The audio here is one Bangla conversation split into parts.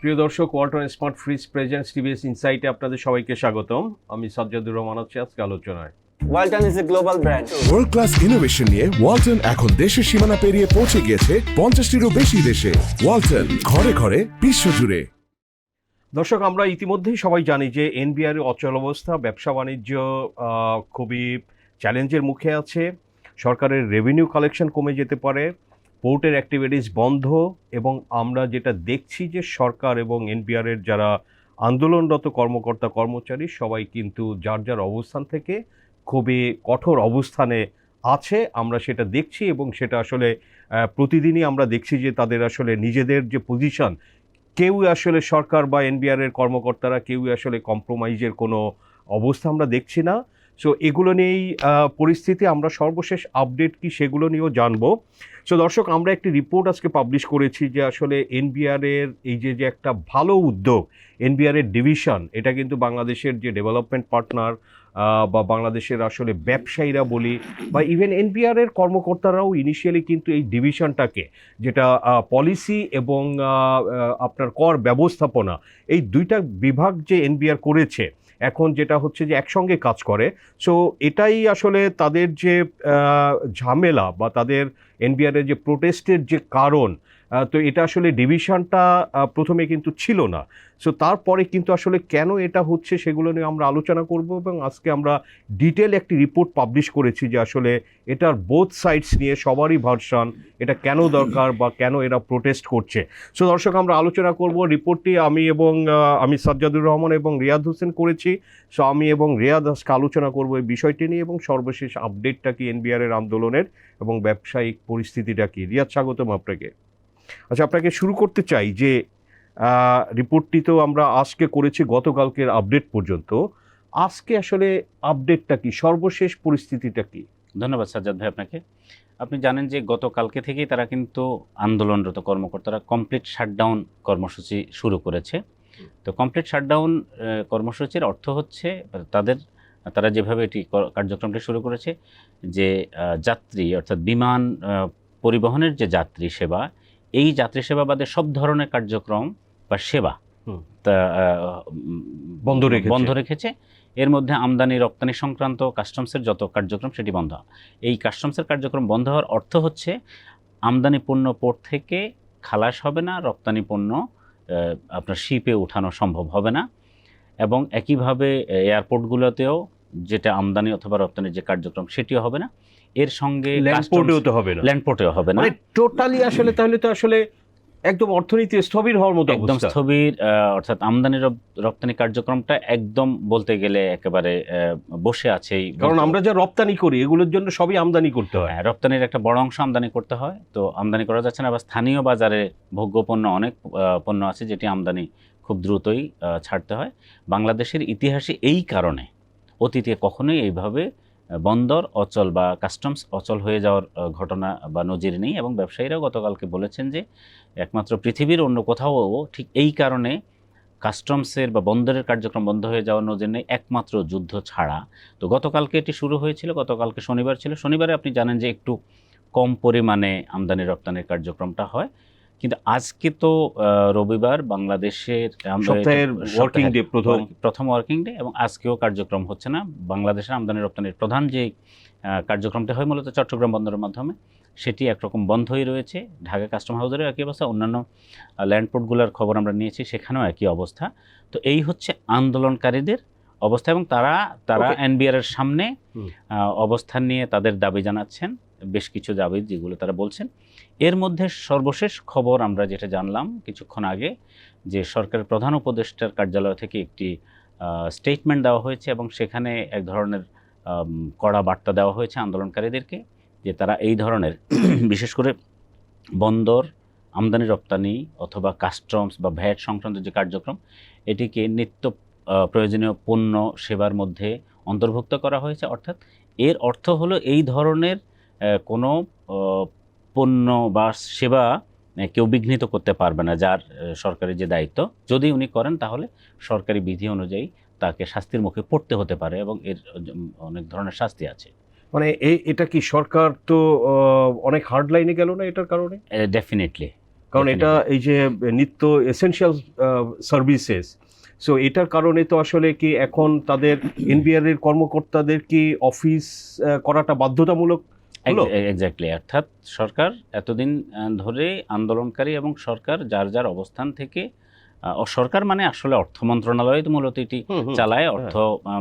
প্রিয় দর্শক Walton smart fridge presence TVS ইনসাইটে আপনাদের সবাইকে স্বাগতম। আমি সাজ্জাদুর রহমান আছি আজকে আলোচনায়। Walton is a global brand world class innovation নিয়ে ওয়ালটন এখন দেশের সীমানা পেরিয়ে পৌঁছে গিয়েছে পঞ্চাশটিরও বেশি দেশে। ওয়ালটন ঘরে ঘরে বিশ্বজুড়ে। দর্শক আমরা ইতিমধ্যেই সবাই জানি যে এনবিআর অচল অবস্থা ব্যবসা বাণিজ্য খুবই চ্যালেঞ্জের মুখে আছে। সরকারের রেভিনিউ কালেকশন কমে যেতে পারে। পোর্টের অ্যাক্টিভিটিস বন্ধ এবং আমরা যেটা দেখছি যে সরকার এবং এনবিআরের যারা আন্দোলনরত কর্মকর্তা, কর্মচারী সবাই কিন্তু যার যার অবস্থান থেকে খুবই কঠোর অবস্থানে আছে, আমরা সেটা দেখছি এবং সেটা আসলে প্রতিদিনই আমরা দেখছি যে তাদের আসলে নিজেদের যে পজিশন কেউ আসলে সরকার বা এনবিআর এর কর্মকর্তারা কেউই আসলে কম্প্রোমাইজের কোনো অবস্থা আমরা দেখছি না। সো এগুলো নিয়েই পরিস্থিতি, আমরা সর্বশেষ আপডেট কি সেগুলো নিয়েও জানব। সো দর্শক, আমরা একটি রিপোর্ট আজকে পাবলিশ করেছি যে আসলে এনবিআর এর এই যে যে একটা ভালো উদ্যোগ এনবিআর এর ডিভিশন এটা কিন্তু বাংলাদেশের যে ডেভেলপমেন্ট পার্টনার বা বাংলাদেশের আসলে ব্যবসায়ীরা বলি, বা ইভেন এনবিআর এর কর্মকর্তারাও ইনিশিয়ালি কিন্তু এই ডিভিশনটাকে যেটা পলিসি এবং আপনার কর ব্যবস্থাপনা, এই দুইটা বিভাগ যে এনবিআর করেছে এখন যেটা হচ্ছে যে একসঙ্গে কাজ করে। সো এটাই আসলে তাদের যে ঝামেলা বা তাদের এনবিআরের যে প্রোটেস্টের যে কারণ তো এটা আসলে ডিভিশনটা প্রথমে কিন্তু ছিল না। সো তারপরে কিন্তু আসলে কেন এটা হচ্ছে সেগুলো নিয়ে আমরা আলোচনা করব এবং আজকে আমরা ডিটেল একটি রিপোর্ট পাবলিশ করেছি যে আসলে এটার বোথ সাইডস নিয়ে সবারই ভার্সন এটা কেন দরকার বা কেন এরা প্রোটেস্ট করছে। সো দর্শক, আমরা আলোচনা করব। রিপোর্টটি আমি এবং আমি সাজ্জাদুর রহমান এবং রিয়াদ হোসেন করেছি। সো আমি এবং রিয়াদ আজকে আলোচনা করব এই বিষয়টি নিয়ে এবং সর্বশেষ আপডেটটা কি এনবিআর এর আন্দোলনের এবং ব্যবসায়িক পরিস্থিতিটা কি। রিয়াদ, স্বাগতম আপনাকে। আচ্ছা আপনাকে শুরু করতে চাই যে রিপোর্টটি তো আমরা আজকে করেছি গতকালকের আপডেট পর্যন্ত। আজকে আসলে আপডেটটা কি? সর্বশেষ পরিস্থিতিটা কি? ধন্যবাদ সাজ্জাদ ভাই আপনাকে। আপনি জানেন যে গতকালকে থেকেই তারা কিন্তু আন্দোলনরত কর্মকর্তারা কমপ্লিট শাটডাউন কর্মসূচি শুরু করেছে। তো কমপ্লিট শাটডাউন কর্মসূচির অর্থ হচ্ছে তাদের, তারা যেভাবে এটি কর- কার্যক্রমটি শুরু করেছে যে যাত্রী অর্থাৎ বিমান পরিবহনের যে যাত্রী সেবা এই যাত্রী সেবা বাদে সব ধরনের কার্যক্রম বা সেবা তা বন্ধ রেখেছে। বন্ধ রেখেছে। এর মধ্যে আমদানি রপ্তানি সংক্রান্ত কাস্টমসের যত কার্যক্রম সেটি বন্ধ। এই কাস্টমসের কার্যক্রম বন্ধ হওয়ার অর্থ হচ্ছে আমদানি পণ্য পোর্ট থেকে খালাস হবে না রপ্তানি পণ্য আপনার শিপে ওঠানো সম্ভব হবে না এবং একইভাবে এয়ারপোর্টগুলোতেও যেটা আমদানি অথবা রপ্তানির যে কার্যক্রম সেটিও হবে না। এর সঙ্গে ল্যান্ডপোর্টেও তো হবে না। ল্যান্ডপোর্টেও হবে না। মানে টোটালি আসলে তাহলে তো আসলে একদম অর্থনীতি স্থবির হওয়ার মতো একদম স্থবির অর্থাৎ আমদানি রপ্তানি কার্যক্রমটা একদম বলতে গেলে একেবারে বসে আছেই। কারণ আমরা যা রপ্তানি করি এগুলোর জন্য সবই আমদানি করতে হয়। হ্যাঁ, রপ্তানির একটা বড় অংশ আমদানি করতে হয় তো আমদানি করা যাচ্ছে না। বা স্থানীয় বাজারে ভোগ্যপণ্য অনেক আহ, পণ্য আছে যেটি আমদানি খুব দ্রুতই ছাড়তে হয়। বাংলাদেশের ইতিহাসে এই কারণে অতীতে কখনোই এইভাবে বন্দর অচল বা কাস্টমস অচল হয়ে যাওয়ার ঘটনা বা নজির নেই এবং ব্যবসায়ীরাও গতকালকে বলেছেন যে, একমাত্র পৃথিবীর অন্য কোথাও ঠিক এই কারণে কাস্টমসের বা বন্দরের কার্যক্রম বন্ধ হয়ে যাওয়ার নজির নেই, একমাত্র যুদ্ধ ছাড়া। তো গতকালকে এটি শুরু হয়েছিল, গতকালকে শনিবার ছিল। শনিবারে আপনি জানেন যে একটু কম পরিমাণে আমদানি রপ্তানির কার্যক্রমটা হয়। কিন্তু আজকে তো রবিবার বাংলাদেশের সপ্তাহের ওয়ার্কিং ডে প্রথম। প্রথম ওয়ার্কিং ডে এবং আজকেও কার্যক্রম হচ্ছে না। বাংলাদেশের আমদানি রপ্তানির প্রধান যে কার্যক্রমটা হয় মূলত চট্টগ্রাম বন্দরের মাধ্যমে। সেটি একরকম বন্ধই রয়েছে। ঢাকা কাস্টম হাউসেরও একই অবস্থা। অন্যান্য ল্যান্ডপোর্টগুলোর খবর আমরা নিয়েছি। সেখানেও একই অবস্থা। তো এই হচ্ছে আন্দোলনকারীদের অবস্থা এবং তারা তারা. এনবিআর এর সামনে অবস্থান নিয়ে তাদের দাবি জানাচ্ছেন। বেশ কিছু দাবি যেগুলো তারা বলছেন। এর মধ্যে সর্বশেষ খবর আমরা যেটা জানলাম কিছুক্ষণ আগে, যে সরকারের প্রধান উপদেষ্টার কার্যালয় থেকে একটি স্টেটমেন্ট দেওয়া হয়েছে এবং সেখানে এক ধরনের কড়া বার্তা দেওয়া হয়েছে আন্দোলনকারীদেরকে, যে তারা এই ধরনের, বিশেষ করে বন্দর, আমদানি রপ্তানি অথবা কাস্টমস বা ভ্যাট সংক্রান্ত যে কার্যক্রম, এটিকে নিত্য প্রয়োজনীয় পণ্য সেবার মধ্যে অন্তর্ভুক্ত করা হয়েছে। অর্থাৎ এর অর্থ হলো এই ধরনের কোনো পণ্য বা সেবা কেউ বিঘ্নিত করতে পারবে না যার আহ, সরকারি যে দায়িত্ব। যদি উনি করেন তাহলে সরকারি বিধি অনুযায়ী তাকে শাস্তির মুখে পড়তে হতে পারে এবং এর অনেক ধরনের শাস্তি আছে। মানে এই এটা কি সরকার তো অনেক হার্ড লাইনে গেল না এটার কারণে? ডেফিনেটলি কারণ এটা এই যে নিত্য এসেনশিয়াল সার্ভিসেস সো এটার কারণে তো আসলে কি এখন তাদের এনবিআর এর কর্মকর্তাদের কি অফিস করাটা বাধ্যতামূলক? এক্স্যাক্টলি অর্থাৎ সরকার এতদিন ধরে আন্দোলনকারী এবং সরকার যার যার অবস্থান থেকে ও সরকার মানে আসলে অর্থ মন্ত্রণালয় মূলত এটি। চালায়। অর্থ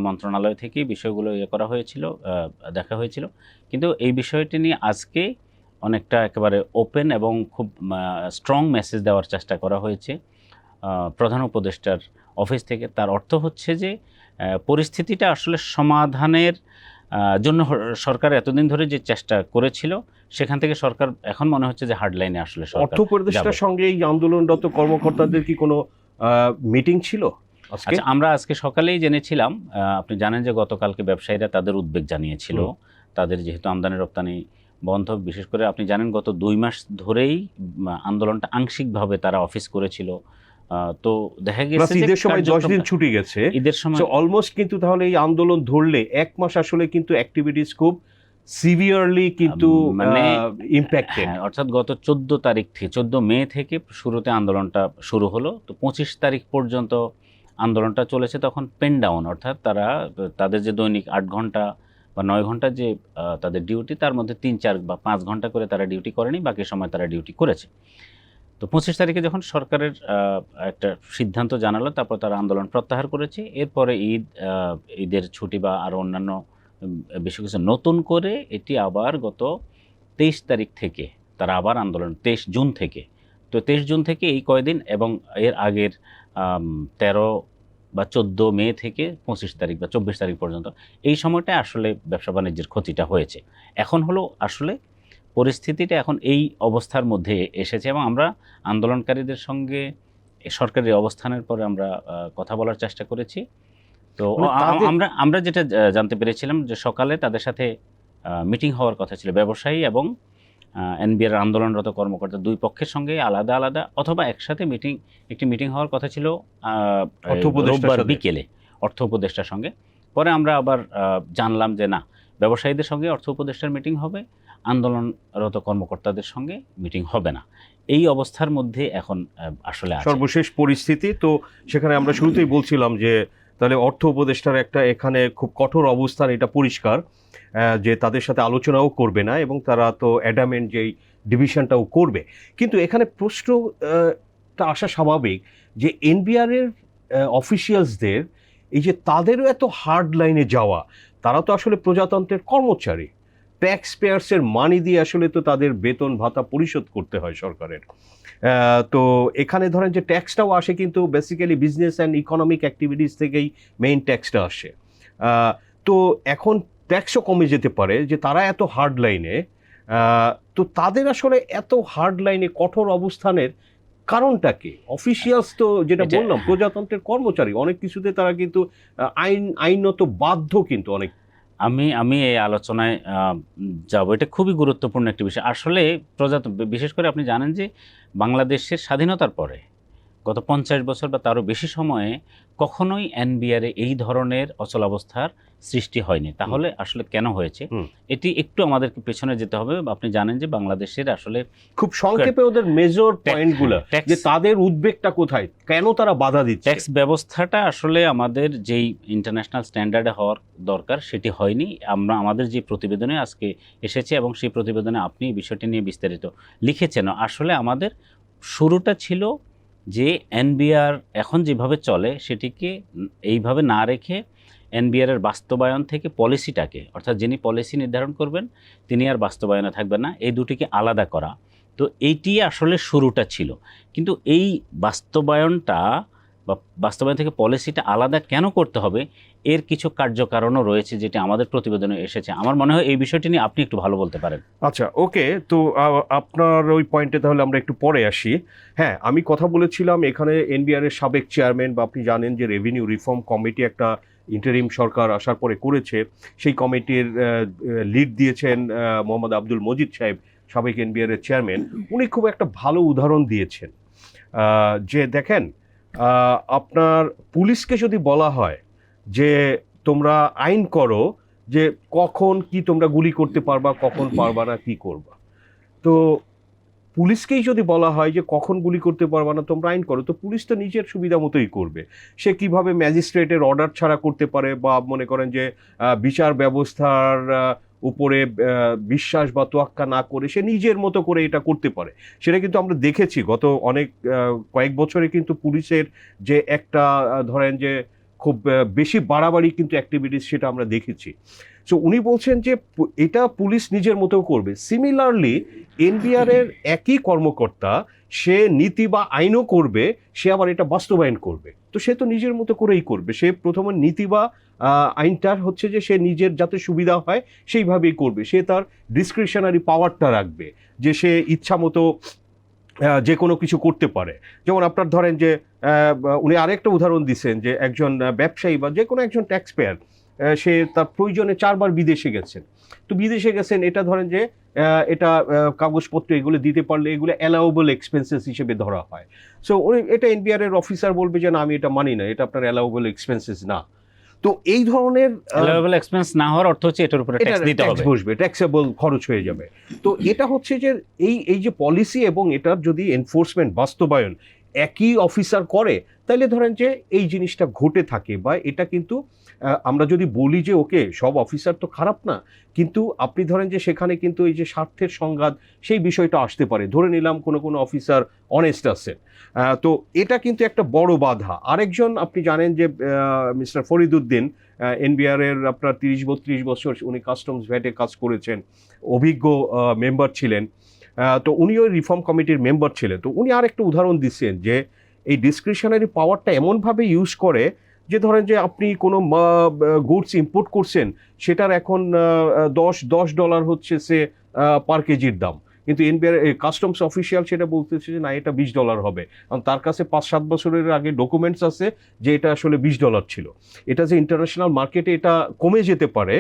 মন্ত্রণালয় থেকেই বিষয়গুলো ইয়ে করা হয়েছিল দেখা হয়েছিল। কিন্তু এই বিষয়টি নিয়ে আজকে অনেকটা একেবারে ওপেন এবং খুব স্ট্রং মেসেজ দেওয়ার চেষ্টা করা হয়েছে প্রধান উপদেষ্টার অফিস থেকে। তার অর্থ হচ্ছে যে পরিস্থিতিটা আসলে সমাধানের জন্য সরকার এতদিন ধরে যে চেষ্টা করেছিল সেখান থেকে সরকার এখন মনে হচ্ছে যে হার্ডলাইনে আসলে অর্থ উপদেষ্টার সঙ্গে এই আন্দোলনরত কর্মকর্তাদের কি কোনো মিটিং ছিল আচ্ছা আমরা আজকে সকালেই জেনেছিলাম আহ, আপনি জানেন যে গতকালকে ব্যবসায়ীরা তাদের উদ্বেগ জানিয়েছিল। তাদের যেহেতু আমদানি রপ্তানি বন্ধ বিশেষ করে আপনি জানেন গত দুই মাস ধরেই আন্দোলনটা আংশিকভাবে তারা অফিস করেছিল। তো দেখা গেছে যে ঈদের সময় দশ দিন ছুটি গেছে। ঈদের সময় অলমোস্ট কিন্তু তাহলে এই আন্দোলন ধরলে এক মাস আসলে কিন্তু অ্যাক্টিভিটিস খুব সিভিয়ারলি কিন্তু মানে ইম্প্যাক্টেড অর্থাৎ গত চোদ্দ তারিখ থেকে চোদ্দ মে থেকে শুরুতে আন্দোলনটা শুরু হলো। তো পঁচিশ তারিখ পর্যন্ত আন্দোলনটা চলেছে তখন পেন ডাউন অর্থাৎ তারা তাদের যে দৈনিক আট ঘণ্টা বা নয় ঘণ্টা যে তাদের ডিউটি তার মধ্যে তিন চার বা পাঁচ ঘণ্টা করে তারা ডিউটি করেনি বাকি সময় তারা ডিউটি করেছে। তো পঁচিশ তারিখে যখন সরকারের একটা সিদ্ধান্ত জানালো, তারপর তারা আন্দোলন প্রত্যাহার করেছে। এরপরে ঈদ ঈদের ছুটি বা আরও অন্যান্য বেশি কিছু নতুন করে এটি আবার গত তেইশ তারিখ থেকে তারা আবার আন্দোলন, তেইশ জুন থেকে। তো তেইশ জুন থেকে এই কয়দিন এবং এর আগের তেরো বা চোদ্দ মে থেকে পঁচিশ তারিখ বা চব্বিশ তারিখ পর্যন্ত এই সময়টায় আসলে ব্যবসা বাণিজ্যের ক্ষতিটা হয়েছে। এখন হলো আসলে পরিস্থিতিটা এখন এই অবস্থার মধ্যে এসেছে এবং আমরা আন্দোলনকারীদের সঙ্গে এ সরকারি অবস্থানের পরে আমরা কথা বলার চেষ্টা করেছি। তো মানে আমরা আমরা যেটা জানতে পেরেছিলাম যে সকালে তাদের সাথে মিটিং হওয়ার কথা ছিল। ব্যবসায়ী এবং এনবিআর আন্দোলনরত কর্মকর্তা দুই পক্ষের সঙ্গে আলাদা আলাদা অথবা একসাথে মিটিং একটি মিটিং হওয়ার কথা ছিল রোববার বিকেলে অর্থ উপদেষ্টার সঙ্গে। পরে আমরা আবার জানলাম যে না ব্যবসায়ীদের সঙ্গে অর্থ উপদেষ্টার মিটিং হবে। আন্দোলনরত কর্মকর্তাদের সঙ্গে মিটিং হবে না। এই অবস্থার মধ্যে এখন আসলে সর্বশেষ পরিস্থিতি, তো সেখানে আমরা শুরুতেই বলছিলাম যে, তাহলে অর্থ উপদেষ্টার একটা এখানে খুব কঠোর অবস্থান, এটা পরিষ্কার যে তাদের সাথে আলোচনাও করবে না এবং তারা তো অ্যাডামেন্ট যেই ডিভিশনটাও করবে। কিন্তু এখানে প্রশ্নটা আসা স্বাভাবিক যে এনবিআর এর অফিসিয়ালসদের এই যে তাদেরও এত হার্ড লাইনে যাওয়া, তারা তো আসলে প্রজাতন্ত্রের কর্মচারী। ট্যাক্স পেয়ার্সের মানি দিয়ে আসলে তো তাদের বেতন ভাতা পরিশোধ করতে হয় সরকারের। তো এখানে ধরেন যে ট্যাক্সটাও আসে কিন্তু basically business and economic activities থেকেই মেইন ট্যাক্সটা আসে। তো এখন ট্যাক্সও কমে যেতে পারে যে তারা এত হার্ড লাইনে তো তাদের আসলে এত হার্ড লাইনে কঠোর অবস্থানের কারণটা কি? অফিসিয়ালস তো যেটা বললাম প্রজাতন্ত্রের কর্মচারী অনেক কিছুতে তারা কিন্তু আইন আইনত বাধ্য কিন্তু অনেক আমি আমি এই আলোচনায় যাব। এটা খুবই গুরুত্বপূর্ণ একটি বিষয়। আসলে প্রজাতন্ত্র বিশেষ করে আপনি জানেন যে বাংলাদেশের স্বাধীনতার পরে গত পঞ্চাশ বছর বা তারও বেশি সময়ে কখনোই এনবিআরে এই ধরনের অচলাবস্থার সৃষ্টি হয়নি। তাহলে আসলে কেন হয়েছে? এটি একটু আমাদেরকে পেছনে যেতে হবে। আপনি জানেন যে বাংলাদেশের আসলে খুব সংক্ষেপে ওদের মেজর পয়েন্টগুলো যে তাদের উদ্বেগটা কোথায়? কেন তারা বাধা দিচ্ছে? ট্যাক্স ব্যবস্থাটা আসলে আমাদের যেই ইন্টারন্যাশনাল স্ট্যান্ডার্ডে হওয়ার দরকার সেটি হয়নি। আমরা আমাদের যে প্রতিবেদনে আজকে এসেছে এবং সেই প্রতিবেদনে আপনি এই বিষয়টি নিয়ে বিস্তারিত লিখেছেন আসলে আমাদের শুরুটা ছিল যে এনবিআর এখন যেভাবে চলে, সেটিকে এইভাবে না রেখে এনবিআর এর বাস্তবায়ন থেকে পলিসিটাকে, অর্থাৎ যিনি পলিসি নির্ধারণ করবেন, তিনি আর বাস্তবায়নে থাকবেন না, এই দুটিকে আলাদা করা। তো এইটি আসলে শুরুটা ছিল। কিন্তু এই বাস্তবায়নটা বা বাস্তবায়ন থেকে পলিসিটা আলাদা কেন করতে হবে? এর কিছু কার্যকারণও রয়েছে যেটি আমাদের প্রতিবেদনে এসেছে। আমার মনে হয় এই বিষয়টি নিয়ে আপনি একটু ভালো বলতে পারেন। আচ্ছা ওকে, তো আপনার ওই পয়েন্টে তাহলে আমরা একটু পরে আসি। হ্যাঁ আমি কথা বলেছিলাম এখানে এনবিআর এর সাবেক চেয়ারম্যান বা আপনি জানেন যে রেভিনিউ রিফর্ম কমিটি একটা ইন্টারিম সরকার আসার পরে করেছে। সেই কমিটির লিড দিয়েছেন মোহাম্মদ আব্দুল মজিদ সাহেব, সাবেক এনবিআর এর চেয়ারম্যান উনি খুব একটা ভালো উদাহরণ দিয়েছেন। যে দেখেন আপনার পুলিশকে যদি বলা হয় যে তোমরা আইন করো যে কখন কি তোমরা গুলি করতে পারবা, কখন পারবা না, কি করবা। তো পুলিশকেই যদি বলা হয় যে কখন গুলি করতে পারবে না, তোমরা আইন করো। তো পুলিশ তো নিজের সুবিধা মতোই করবে। সে কীভাবে ম্যাজিস্ট্রেটের অর্ডার ছাড়া করতে পারে বা মনে করেন যে বিচার ব্যবস্থার উপরে বিশ্বাস বা তোয়াক্কা না করে সে নিজের মতো করে এটা করতে পারে। সেটা কিন্তু আমরা দেখেছি। গত অনেক কয়েক বছরে কিন্তু পুলিশের যে একটা ধরেন যে খুব বেশি বাড়াবাড়ি কিন্তু অ্যাক্টিভিটিস সেটা আমরা দেখেছি। সো উনি বলছেন যে এটা পুলিশ নিজের মতো করবে। সিমিলারলি এনবিআর এর একই কর্মকর্তা, সে নীতি বা আইনও করবে, সে আবার এটা বাস্তবায়ন করবে। তো সে তো নিজের মতো করেই করবে। সে প্রথমে নীতি বা আইনটার হচ্ছে যে সে নিজের যাতে সুবিধা হয়, সেইভাবেই করবে। সে তার ডিসক্রিপশনারি পাওয়ারটা রাখবে, যে সে ইচ্ছা মতো যে কোনো কিছু করতে পারে। যেমন আপনার ধরেন যে উনি আরেকটা উদাহরণ দিচ্ছেন যে, একজন ব্যবসায়ী বা যে কোনো একজন ট্যাক্স পেয়ার সে তার প্রয়োজনে চারবার বিদেশে গেছেন। তো বিদেশে গেছেন, এটা ধরেন যে এটা কাগজপত্র এগুলো দিতে পারলে এগুলো অ্যালাউবল এক্সপেন্সেস হিসেবে ধরা হয়। সো এটা এনবিআর এর অফিসার বলবে যে, না, আমি এটা মানি না, এটা আপনার অ্যালাউবল এক্সপেন্সেস না। তো এই ধরনের আহ, এক্সপেন্স না হওয়ার অর্থ হচ্ছে এটার উপরে ট্যাক্স দিতে হবে। বসবে ট্যাক্সেবল খরচ হয়ে যাবে। তো এটা হচ্ছে যে এই এই যে পলিসি এবং এটার যদি এনফোর্সমেন্ট বাস্তবায়ন একই অফিসার করে তাহলে ধরেন যে এই জিনিসটা ঘটে থাকে বা এটা কিন্তু আমরা যদি বলি যে, ওকে, সব অফিসার তো খারাপ না, কিন্তু আপনি ধরেন যে, সেখানে কিন্তু এই যে, স্বার্থের সংঘাত, সেই বিষয়টা আসতে পারে। ধরে নিলাম কোনো কোনো অফিসার অনেস্ট আছে। তো এটা কিন্তু একটা বড় বাধা। আরেকজন আপনি জানেন যে মিস্টার ফরিদুদ্দিন এনবিআর এর আপনার তিরিশ, বত্রিশ বছর উনি কাস্টমস ভ্যাটে কাজ করেছেন, অভিজ্ঞ মেম্বার ছিলেন। তো উনিও রিফর্ম কমিটির মেম্বার ছিলেন। তো উনি আরেকটা উদাহরণ দিচ্ছেন যে, এই ডিসক্রিপশনারি পাওয়ারটা এমনভাবে ইউজ করে যে ধরেন যে আপনি কোনো গুডস ইম্পোর্ট করছেন, সেটার এখন দশ দশ ডলার হচ্ছে সে পার কেজির দাম। কিন্তু এনবিআর কাস্টমস অফিসিয়াল সেটা বলতেছে যে, না, এটা বিশ ডলার হবে। কারণ তার কাছে পাঁচ, সাত বছরের আগে ডকুমেন্টস আছে যে, এটা আসলে বিশ ডলার ছিল। এটা যে ইন্টারন্যাশনাল মার্কেটে এটা কমে যেতে পারে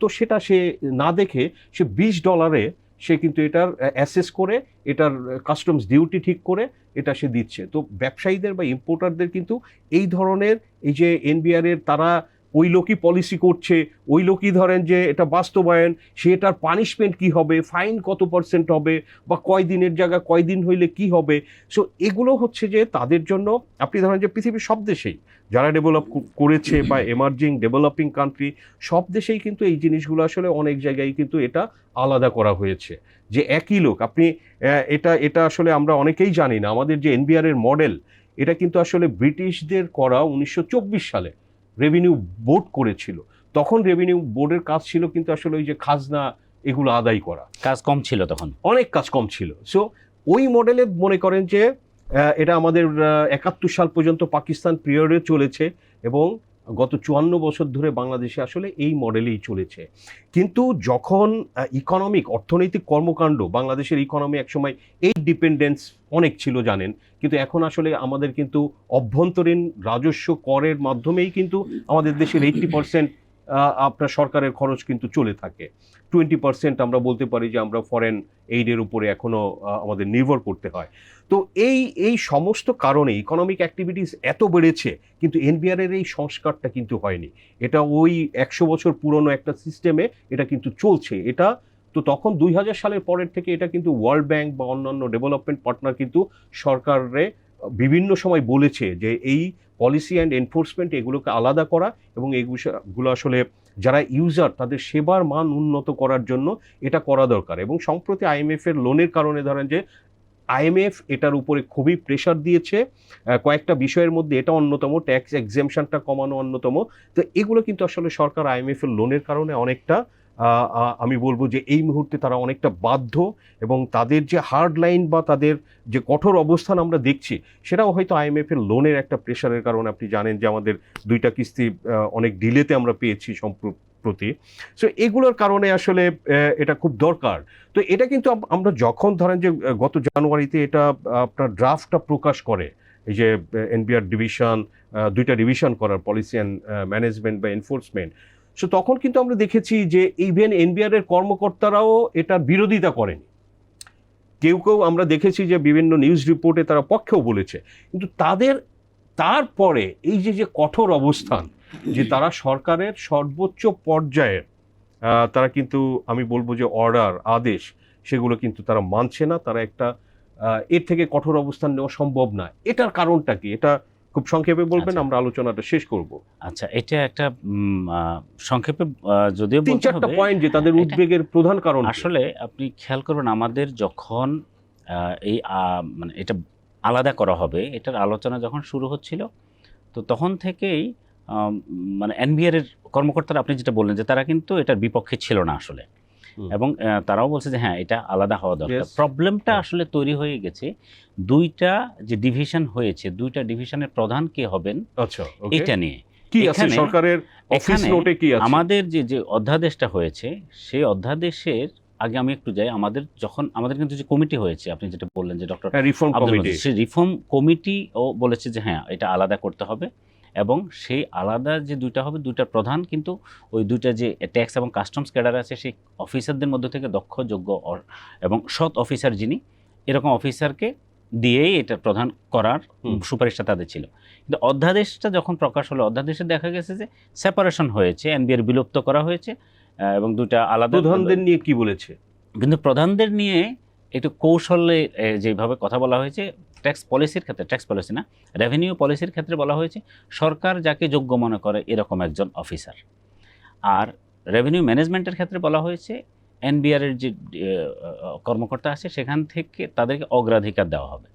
তো সেটা সে না দেখে সে বিশ ডলারে সে কিন্তু এটার অ্যাসেস করে, এটার কাস্টমস ডিউটি ঠিক করে এটা সে দিচ্ছে। তো ব্যবসায়ীদের বা ইম্পোর্টারদের কিন্তু এই ধরনের এই যে এনবিআর এর তারা ওই লোকই পলিসি করছে, ওই লোকই ধরেন যে এটা বাস্তবায়ন সে এটার পানিশমেন্ট কি হবে ফাইন কত পার্সেন্ট হবে, বা কয় দিনের জায়গা কয় দিন হইলে কি হবে? সো এগুলো হচ্ছে যে তাদের জন্য, আপনি ধরেন যে পৃথিবীর সব দেশেই, যারা ডেভেলপ করেছে বা এমার্জিং ডেভেলপিং কান্ট্রি সব দেশেই কিন্তু এই জিনিসগুলো আসলে অনেক জায়গায় কিন্তু এটা আলাদা করা হয়েছে। যে একই লোক, আপনি এটা এটা আসলে আমরা অনেকেই জানি না, আমাদের যে এনবিআর এর মডেল এটা কিন্তু আসলে ব্রিটিশদের করা উনিশশো চব্বিশ সালে। রেভিনিউ বোর্ড করেছিল। তখন রেভিনিউ বোর্ডের কাজ ছিল কিন্তু আসলে ওই যে খাজনা এগুলো আদায় করা। কাজ কম ছিল তখন? অনেক কাজ কম ছিল। সো ওই মডেলে মনে করেন যে এটা আমাদের একাত্তর সাল পর্যন্ত পাকিস্তান পিরিয়ডে চলেছে এবং গত চুয়ান্ন বছর ধরে বাংলাদেশে আসলে এই মডেলেই চলেছে। কিন্তু যখন ইকোনমিক অর্থনৈতিক কর্মকাণ্ড, বাংলাদেশের ইকোনমি একসময় এই ডিপেন্ডেন্স অনেক ছিল জানেন, কিন্তু এখন আসলে আমাদের কিন্তু অভ্যন্তরীণ রাজস্ব করের মাধ্যমেই কিন্তু আমাদের দেশের এইটটি পার্সেন্ট আপনার সরকারের খরচ কিন্তু চলে থাকে। টোয়েন্টি পার্সেন্ট আমরা বলতে পারি যে আমরা ফরেন এইডের উপরে এখনও আমাদের নির্ভর করতে হয়। তো এই এই সমস্ত কারণে ইকোনমিক অ্যাক্টিভিটিস এত বেড়েছে, কিন্তু এনবিআর এর এই সংস্কারটা কিন্তু হয়নি। এটা ওই একশো বছর পুরনো একটা সিস্টেমে এটা কিন্তু চলছে। এটা তো তখন দুই হাজার সালের পরের থেকে এটা কিন্তু ওয়ার্ল্ড ব্যাংক বা অন্যান্য ডেভেলপমেন্ট পার্টনার কিন্তু সরকারে বিভিন্ন সময় বলেছে যে এই পলিসি অ্যান্ড এনফোর্সমেন্ট এগুলোকে আলাদা করা এবং এগুলো আসলে যারা ইউজার তাদের সেবার মান উন্নত করার জন্য এটা করা দরকার। এবং সম্প্রতি আইএমএফ এর লোনের কারণে ধরেন যে আইএমএফ এটার উপরে খুবই প্রেশার দিয়েছে কয়েকটা বিষয়ের মধ্যে এটা অন্যতম ট্যাক্স এক্সেমশনটা কমানো অন্যতম। তো এগুলো কিন্তু আসলে সরকার আইএমএফ এর লোনের কারণে অনেকটা আমি বলব যে এই মুহূর্তে তারা অনেকটা বাধ্য এবং তাদের যে হার্ড লাইন বা তাদের যে কঠোর অবস্থান আমরা দেখছি, সেটাও হয়তো আইএমএফ এর লোনের একটা প্রেশারের কারণে আপনি জানেন যে আমাদের দুইটা কিস্তি অনেক ডিলেতে আমরা পেয়েছি সম্প্রতি। সো এগুলোর কারণে আসলে এটা খুব দরকার। তো এটা কিন্তু আমরা যখন ধরেন যে গত জানুয়ারিতে এটা আপনার ড্রাফটটা প্রকাশ করে, এই যে এনবিআর ডিভিশন দুইটা ডিভিশন করার পলিসি অ্যান্ড ম্যানেজমেন্ট বা এনফোর্সমেন্ট সো তখন কিন্তু আমরা দেখেছি যে ইভেন এনবিআর এর কর্মকর্তারাও এটার বিরোধিতা করেনি। কেউ কেউ আমরা দেখেছি যে বিভিন্ন নিউজ রিপোর্টে তারা পক্ষেও বলেছে। কিন্তু তাদের, তারপরে এই যে যে কঠোর অবস্থান, যে তারা সরকারের সর্বোচ্চ পর্যায়ের তারা কিন্তু আমি বলব যে অর্ডার আদেশ, সেগুলো কিন্তু তারা মানছে না। তারা একটা এর থেকে কঠোর অবস্থান নেওয়া সম্ভব না এটার কারণটা কি? এটা খুব সংক্ষেপে বলবেন আচ্ছা। আমরা আলোচনাটা শেষ করব আচ্ছা এটা একটা সংক্ষেপে যদিও তিন চারটা পয়েন্ট যে তাদের উদ্বেগের প্রধান কারণ আসলে আপনি খেয়াল করবেন আমাদের যখন এই মানে এটা আলাদা করা হবে এটার আলোচনা যখন শুরু হচ্ছিল তো তখন থেকেই মানে এনবিআর এর কর্মকর্তারা আপনি যেটা বললেন যে তারা কিন্তু এটার বিপক্ষে ছিল না আসলে। এবং তারাও বলছে যে হ্যাঁ এটা আলাদা হওয়া দরকার। প্রবলেমটা আসলে তৈরি হয়ে গেছে। দুইটা যে ডিভিশন হয়েছে দুইটা ডিভিশনের প্রধান কে হবেন আচ্ছা এটা নিয়ে। কি আছে? সরকারের অফিস নোটে কি আছে? আমাদের যে যে অধ্যাদেশটা হয়েছে সেই অধ্যাদেশের আগে আমি একটু যাই। আমাদের যখন আমাদের কিন্তু যে কমিটি হয়েছে আপনি যেটা বললেন যে ডক্টর রিফর্ম কমিটি মজিদ, সেই রিফর্ম কমিটিও বলেছে যে হ্যাঁ এটা আলাদা করতে হবে। এবং সেই আলাদা যে দুইটা হবে দুইটা প্রধান কিন্তু ওই দুইটা যে ট্যাক্স এবং কাস্টমস ক্যাডার আছে সেই অফিসারদের মধ্যে থেকে দক্ষ যোগ্য এবং সৎ অফিসার যিনি এরকম অফিসারকে দিয়েই এটা প্রধান করার সুপারিশটা তাদের ছিল। কিন্তু অধ্যাদেশটা যখন প্রকাশ হলো অধ্যাদেশে দেখা গেছে যে সেপারেশন হয়েছে এনবিআর বিলুপ্ত করা হয়েছে এবং দুইটা আলাদা প্রধানদের নিয়ে কি বলেছে? কিন্তু প্রধানদের নিয়ে একটু কৌশলে যেভাবে কথা বলা হয়েছে ট্যাক্স পলিসির ক্ষেত্রে ট্যাক্স পলিসি না রেভিনিউ পলিসির ক্ষেত্রে বলা হয়েছে সরকার যাকে যোগ্য মনে করে এরকম একজন অফিসার আর রেভিনিউ ম্যানেজমেন্টের ক্ষেত্রে বলা হয়েছে এনবিআর এর যে কর্মকর্তা আছে সেখান থেকে তাদেরকে অগ্রাধিকার দেওয়া হবে।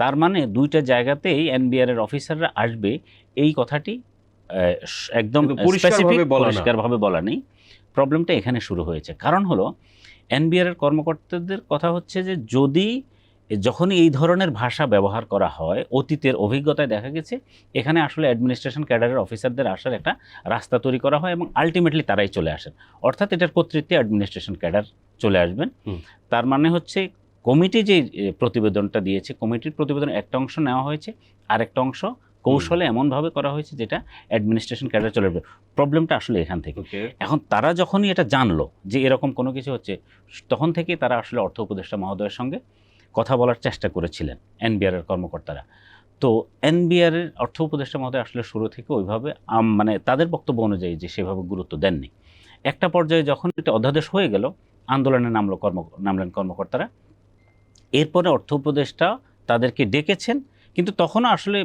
তার মানে দুইটা জায়গাতেই এনবিআর এর অফিসাররা আসবে এই কথাটি একদম পরিষ্কারভাবে বলা বলা নেই। প্রবলেমটা এখানে শুরু হয়েছে। কারণ হলো এনবিআর এর কর্মকর্তাদের কথা হচ্ছে যে যদি যখন এই ধরনের ভাষা ব্যবহার করা হয় অতীতের অভিজ্ঞতায় দেখা গেছে এখানে আসলে অ্যাডমিনিস্ট্রেশন ক্যাডারের অফিসারদের আসার একটা রাস্তা তৈরি করা হয় এবং আলটিমেটলি তারাই চলে আসেন। অর্থাৎ এটার কর্তৃত্বে অ্যাডমিনিস্ট্রেশন ক্যাডার চলে আসবেন। তার মানে হচ্ছে কমিটি যে প্রতিবেদনটা দিয়েছে কমিটির প্রতিবেদন একটা অংশ নেওয়া হয়েছে আর একটা অংশ কৌশলে এমনভাবে করা হয়েছে যেটা অ্যাডমিনিস্ট্রেশন ক্যাডার চলে আসবে। প্রবলেমটা আসলে এখান থেকে। এখন তারা যখনই এটা জানলো যে এরকম কোনো কিছু হচ্ছে তখন থেকে তারা আসলে অর্থ উপদেষ্টা মহোদয়ের সঙ্গে কথা বলার চেষ্টা করেছিলেন এনবিআর এর কর্মকর্তারা। তো এনবিআর এর অর্থ উপদেষ্টা মহোদয় আসলে শুরু থেকে ওইভাবে মানে তাদের বক্তব্য অনুযায়ী যে সেভাবে গুরুত্ব দেননি। একটা পর্যায়ে যখন এটা অধ্যাদেশ হয়ে গেল, আন্দোলনে নামলো কর্ম নামলেন কর্মকর্তারা। এরপরে অর্থ উপদেষ্টা তাদেরকে ডেকেছেন, কিন্তু তখনও আসলে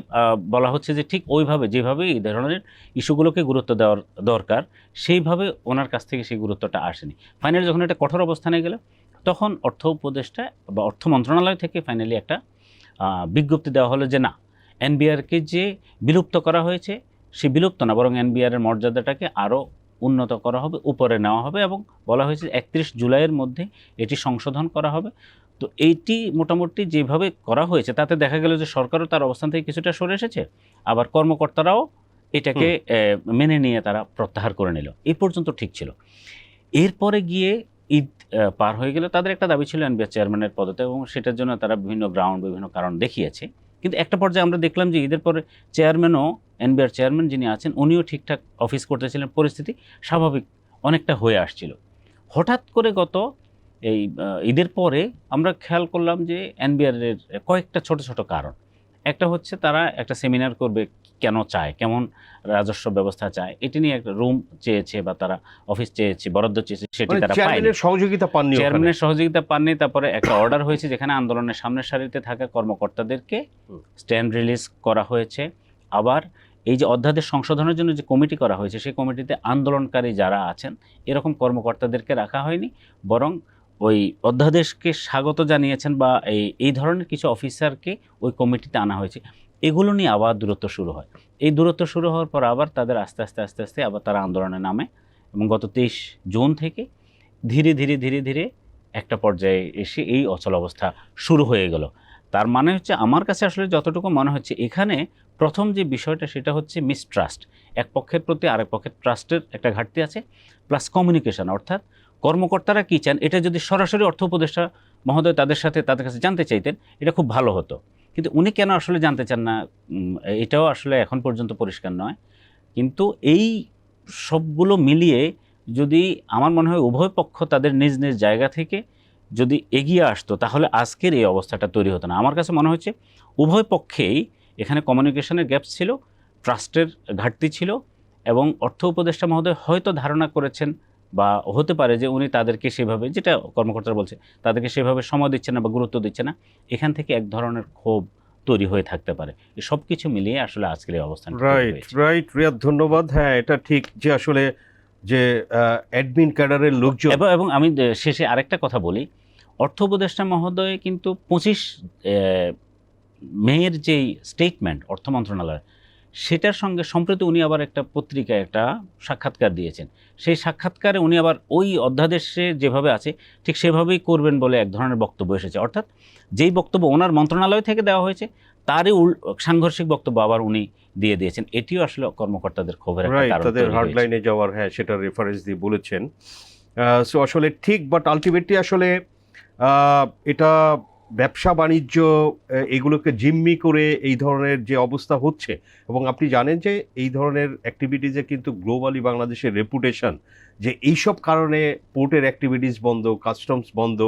বলা হচ্ছে যে ঠিক ওইভাবে, যেভাবে এই ধরনের ইস্যুগুলোকে গুরুত্ব দেওয়ার দরকার, সেইভাবে ওনার কাছ থেকে সেই গুরুত্বটা আসেনি। ফাইনালি যখন এটা কঠোর অবস্থানে গেল তখন অর্থ উপদেষ্টা বা অর্থ মন্ত্রণালয় থেকে ফাইনালি একটা বিজ্ঞপ্তি দেওয়া হলো যে না এনবিআরকে যে বিলুপ্ত করা হয়েছে সে বিলুপ্ত না বরং এনবিআর এর মর্যাদাটাকে আরও উন্নত করা হবে উপরে নেওয়া হবে এবং বলা হয়েছে একত্রিশ জুলাইয়ের মধ্যে এটি সংশোধন করা হবে। তো এইটি মোটামুটি যেভাবে করা হয়েছে তাতে দেখা গেল যে সরকারও তার অবস্থান থেকে কিছুটা সরে এসেছে আবার কর্মকর্তারাও এটাকে মেনে নিয়ে তারা প্রত্যাহার করে নিল। এই পর্যন্ত ঠিক ছিল। এরপরে গিয়ে ঈদ পার হয়ে গেলে তাদের একটা দাবি ছিল এনবিআর চেয়ারম্যানের পদতে এবং সেটার জন্য তারা বিভিন্ন গ্রাউন্ড বিভিন্ন কারণ দেখিয়েছে। কিন্তু একটা পর্যায়ে আমরা দেখলাম যে ঈদের পরে চেয়ারম্যানও এনবিআর চেয়ারম্যান যিনি আছেন, উনিও ঠিকঠাক অফিস করতেছিলেন, পরিস্থিতি স্বাভাবিক অনেকটা হয়ে আসছিল। হঠাৎ করে গত এই ঈদের পরে আমরা খেয়াল করলাম যে এনবিআর এর কয়েকটা ছোট ছোট কারণ। একটা হচ্ছে তারা একটা সেমিনার করবে কেন চায়? কেমন রাজস্ব ব্যবস্থা চায়? এটি নিয়ে একটা রুম চেয়েছে বা তারা অফিস চেয়েছে বরাদ্দ চেয়েছে সেটি মানে তারা পায়নি। সহযোগিতা পাননি চেয়ারম্যানের সহযোগিতা পাননি তারপরে একটা অর্ডার হয়েছে যেখানে আন্দোলনের সামনের সারিতে থাকা কর্মকর্তাদেরকে। স্ট্যান্ড রিলিজ করা হয়েছে। আবার এই যে অধ্যাদেশ সংশোধনের জন্য যে কমিটি করা হয়েছে সেই কমিটিতে আন্দোলনকারী যারা আছেন এরকম কর্মকর্তাদেরকে রাখা হয়নি। বরং ওই অধ্যাদেশকে স্বাগত জানিয়েছেন বা এই এই ধরনের কিছু অফিসারকে ওই কমিটিতে আনা হয়েছে। এগুলো নিয়ে আবার দূরত্ব শুরু হয়। এই দূরত্ব শুরু হওয়ার পর আবার তাদের আস্তে আস্তে আস্তে আস্তে আবার তারা আন্দোলনে নামে এবং গত তেইশ জুন থেকে ধীরে ধীরে ধীরে ধীরে একটা পর্যায়ে এসে এই অচল অবস্থা শুরু হয়ে গেল। তার মানে হচ্ছে আমার কাছে আসলে যতটুকু মনে হচ্ছে এখানে প্রথম যে বিষয়টা সেটা হচ্ছে মিসট্রাস্ট এক পক্ষের প্রতি আরেক পক্ষের ট্রাস্টের একটা ঘাটতি আছে প্লাস কমিউনিকেশন অর্থাৎ কর্মকর্তারা কী চান? এটা যদি সরাসরি অর্থ উপদেষ্টা মহোদয় তাদের সাথে, তাদের কাছে জানতে চাইতেন, এটা খুব ভালো হতো। কিন্তু উনি কেন আসলে জানতে চান না? এটাও আসলে এখন পর্যন্ত পরিষ্কার নয়। কিন্তু এই সবগুলো মিলিয়ে যদি আমার মনে হয় উভয় পক্ষ তাদের নিজ নিজ জায়গা থেকে যদি এগিয়ে আসতো, তাহলে আজকের এই অবস্থাটা তৈরি হতো না। আমার কাছে মনে হচ্ছে উভয় পক্ষেই এখানে কমিউনিকেশনের গ্যাপ ছিল, ট্রাস্টের ঘাটতি ছিল এবং অর্থ উপদেষ্টা মহোদয় হয়তো ধারণা করেছেন বা হতে পারে যে উনি তাদেরকে সেভাবে যেটা কর্মকর্তারা বলছে তাদেরকে সেভাবে সময় দিচ্ছে না বা গুরুত্ব দিচ্ছে না এখান থেকে এক ধরনের ক্ষোভ তৈরি হয়ে থাকতে পারে। সব কিছু মিলিয়ে আসলে আজকের এই অবস্থান রাইট রাইট রিয়াদ ধন্যবাদ। হ্যাঁ এটা ঠিক যে আসলে যে অ্যাডমিন ক্যাডারের লোকজন এবং আমি শেষে আরেকটা কথা বলি। অর্থ উপদেষ্টা মহোদয় কিন্তু পঁচিশ মেয়ের যেই স্টেটমেন্ট অর্থ মন্ত্রণালয় সেটার সঙ্গে সম্প্রতি উনি আবার একটা পত্রিকায় একটা সাক্ষাৎকার দিয়েছেন। সেই সাক্ষাৎকারে উনি আবার ওই অধ্যাদেশে যেভাবে আছে ঠিক সেভাবেই করবেন বলে এক ধরনের বক্তব্য এসেছে। অর্থাৎ যেই বক্তব্য ওনার মন্ত্রণালয় থেকে দেওয়া হয়েছে তারই উল সাংঘর্ষিক বক্তব্য আবার উনি দিয়ে দিয়েছেন। এটিও আসলে কর্মকর্তাদের ক্ষোভের তাদের হার্ডলাইনে যাওয়ার হ্যাঁ সেটা রেফারেন্স দিয়ে বলেছেন। সো আসলে ঠিক বাট আলটিমেটলি আসলে এটা ব্যবসা বাণিজ্য এগুলোকে জিম্মি করে এই ধরনের যে অবস্থা হচ্ছে এবং আপনি জানেন যে এই ধরনের অ্যাক্টিভিটিসে কিন্তু গ্লোবালি বাংলাদেশের রেপুটেশন যে এইসব কারণে পোর্টের অ্যাক্টিভিটিস বন্ধ কাস্টমস বন্ধ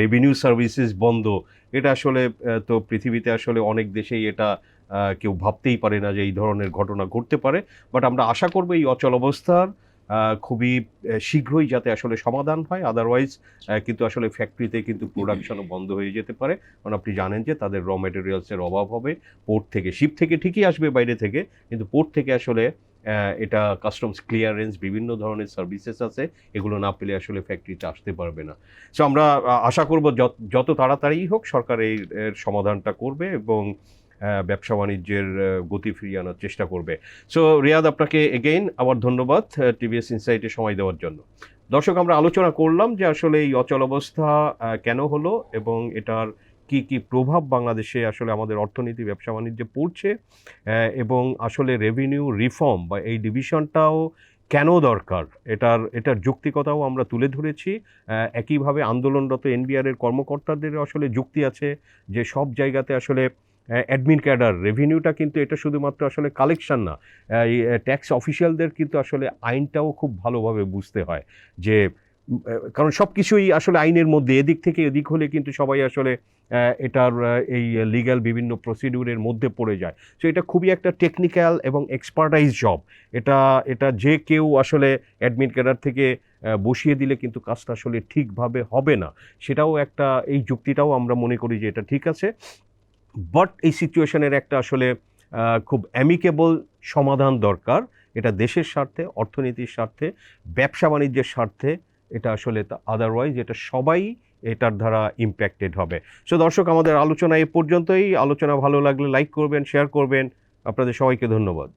রেভিনিউ সার্ভিসেস বন্ধ, এটা আসলে তো পৃথিবীতে আসলে অনেক দেশেই এটা কেউ ভাবতেই পারে না যে এই ধরনের ঘটনা ঘটতে পারে। বাট আমরা আশা করব এই অচল অবস্থার খুবই শীঘ্রই যাতে আসলে সমাধান হয় আদারওয়াইজ কিন্তু আসলে ফ্যাক্টরিতে কিন্তু প্রোডাকশনও বন্ধ হয়ে যেতে পারে। কারণ আপনি জানেন যে তাদের র মেটেরিয়ালসের অভাব হবে। পোর্ট থেকে শিপ থেকে ঠিকই আসবে বাইরে থেকে, কিন্তু পোর্ট থেকে আসলে এটা কাস্টমস ক্লিয়ারেন্স বিভিন্ন ধরনের সার্ভিসেস আছে। এগুলো না পেলে আসলে ফ্যাক্টরিতে আসতে পারবে না। সো আমরা আশা করব যত তাড়াতাড়ি হোক সরকার এই সমাধানটা করবে এবং ব্যবসা বাণিজ্যের গতি ফিরিয়ে আনার চেষ্টা করবে। সো রিয়াদ, আপনাকে এগেইন আবার ধন্যবাদ টিভিএস ইনসাইটে সময় দেওয়ার জন্য। দর্শক, আমরা আলোচনা করলাম যে আসলে এই অচল অবস্থা কেন হলো এবং এটার কি কি প্রভাব বাংলাদেশে আসলে আমাদের অর্থনীতি, ব্যবসা বাণিজ্যে পড়ছে এবং আসলে রেভিনিউ রিফর্ম বা এই ডিভিশনটাও কেন দরকার? এটার এটার যুক্তিকতাও আমরা তুলে ধরেছি একইভাবে আন্দোলনরত এনবিআর এর কর্মকর্তাদের আসলে যুক্তি আছে যে সব জায়গাতে আসলে অ্যাডমিন ক্যাডার রেভিনিউটা কিন্তু এটা শুধুমাত্র আসলে কালেকশন না। এই ট্যাক্স অফিসিয়ালদের কিন্তু আসলে আইনটাও খুব ভালোভাবে বুঝতে হয় যে কারণ সব কিছুই আসলে আইনের মধ্যে, এদিক থেকে এদিক হলে কিন্তু সবাই আসলে এটার এই লিগ্যাল বিভিন্ন প্রসিডিউরের মধ্যে পড়ে যায়। সো এটা খুবই একটা টেকনিক্যাল এবং এক্সপার্টাইজ জব এটা এটা যে কেউ আসলে অ্যাডমিন ক্যাডার থেকে বসিয়ে দিলে কিন্তু কাজটা আসলে ঠিকভাবে হবে না। সেটাও একটা, এই যুক্তিটাও আমরা মনে করি যে এটা ঠিক আছে। বাট এই সিচুয়েশনের একটা আসলে খুব অ্যামিকেবল সমাধান দরকার। এটা দেশের স্বার্থে, অর্থনীতির স্বার্থে, ব্যবসা বাণিজ্যের স্বার্থে এটা আসলে আদারওয়াইজ এটা সবাই এটার দ্বারা ইম্প্যাক্টেড হবে। সো দর্শক, আমাদের আলোচনা এ পর্যন্তই। আলোচনা ভালো লাগলে লাইক করবেন শেয়ার করবেন। আপনাদের সবাইকে ধন্যবাদ।